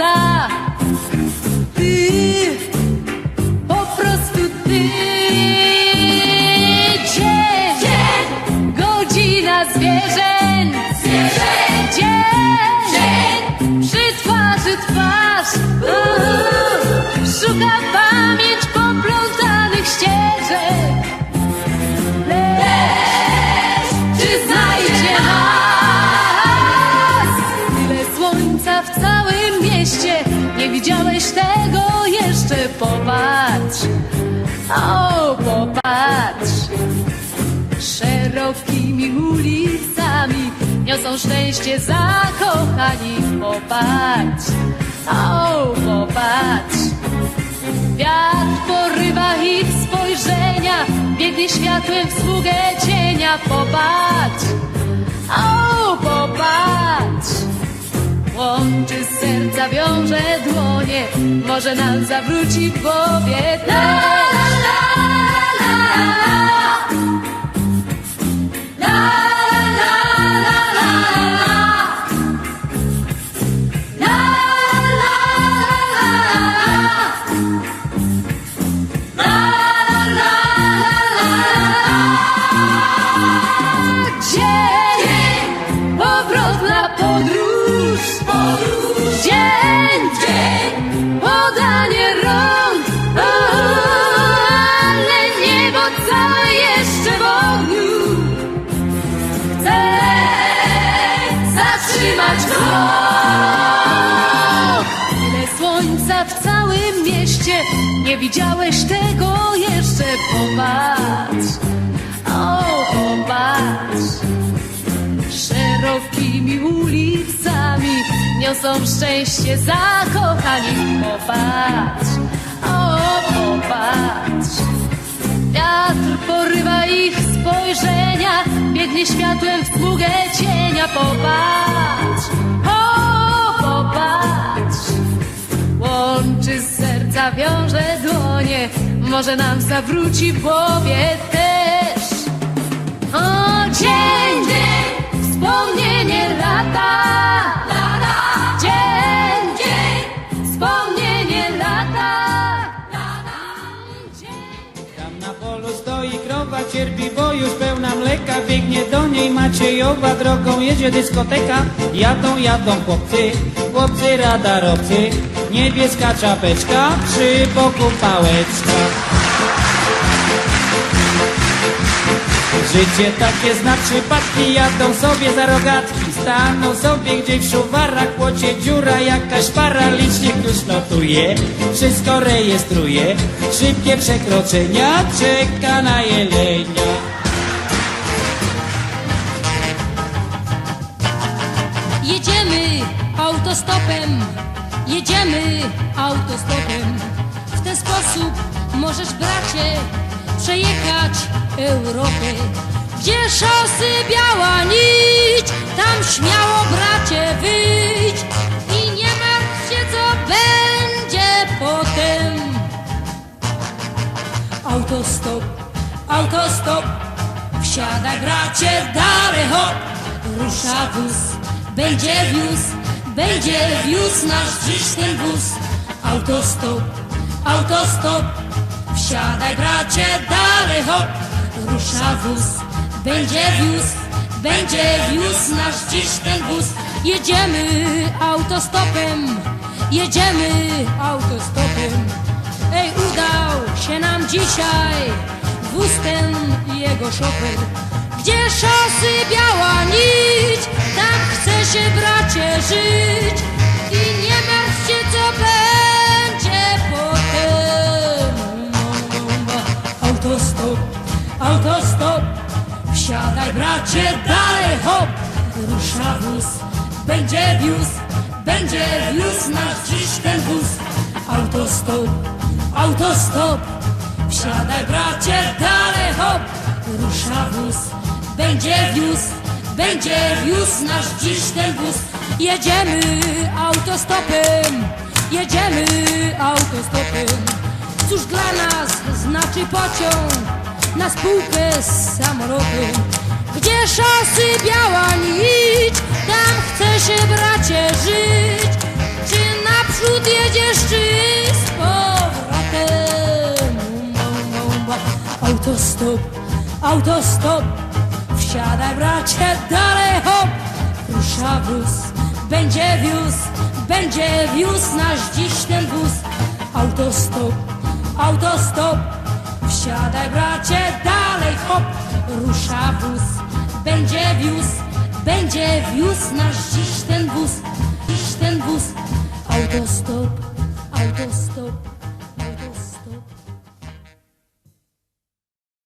miasta Ty, po prostu ty. Dzień, godzina zwierzeń Popatrz, o popatrz. Szerokimi ulicami Niosą szczęście zakochani. Popatrz, o popatrz. Wiatr porywa ich spojrzenia, biegnie światłem w sługę cienia. Popatrz, serca, wiąże dłonie, może nam zawróci w głowie. Zatrzymać krok. Tyle słońca w całym mieście, nie widziałeś tego jeszcze. Popatrz, o popatrz. Szerokimi ulicami niosą szczęście zakochani. Popatrz, biegnie światłem w sługę cienia. Popatrz, o popatrz. Łączy serca, wiąże dłonie, może nam zawróci w głowie też. O dzień, dzień, krowa, cierpi, bo już pełna mleka. Biegnie do niej Maciejowa, drogą jedzie dyskoteka. Jadą, jadą chłopcy, chłopcy radarowcy. Niebieska czapeczka, przy boku pałeczka. Życie takie zna przypadki, jadą sobie za rogatki Staną sobie gdzieś w szuwarach, płocie dziura jakaś para Licznik już notuje, wszystko rejestruje Szybkie przekroczenia, czeka na jelenia Jedziemy autostopem, jedziemy autostopem. W ten sposób możesz, bracie, przejechać Europę. Gdzie szosy biała nić, tam śmiało, bracie, wyjdź. I nie martw się, co będzie potem. Autostop, autostop, wsiadaj bracie, dalej hop, rusza wóz, będzie wiózł, będzie wiózł nasz dziś ten wóz. Autostop, autostop, wsiadaj bracie, dalej hop, rusza wóz, będzie wiózł, będzie wiózł nasz dziś ten wóz. Jedziemy autostopem, jedziemy autostopem. Ej, udał się nam dzisiaj wóz ten i jego szofer. Gdzie szosy biała nić, tam chce się bracie żyć. I nie martw co będzie potem. Autostop, autostop, wsiadaj bracie, dalej hop. Rusza wóz, będzie wiózł, będzie wiózł nasz dziś ten wóz. Autostop, autostop, wsiadaj bracie, dalej hop. Rusza wóz, będzie wiózł, będzie wiózł nasz dziś ten wóz. Jedziemy autostopem, jedziemy autostopem. Cóż dla nas znaczy pociąg, na spółkę z samolotem. Gdzie szosy biała nić, tam chce się bracie żyć. Czy naprzód jedziesz, czy z powrotem? Autostop, autostop, wsiadaj bracie, dalej hop. Rusza wóz, będzie wiózł, będzie wiózł nasz dziś ten wóz. Autostop, autostop, wsiadaj bracie, dalej hop. Rusza wóz, będzie wiózł, będzie wiózł nasz dziś ten wóz, dziś ten wóz. Autostop, autostop,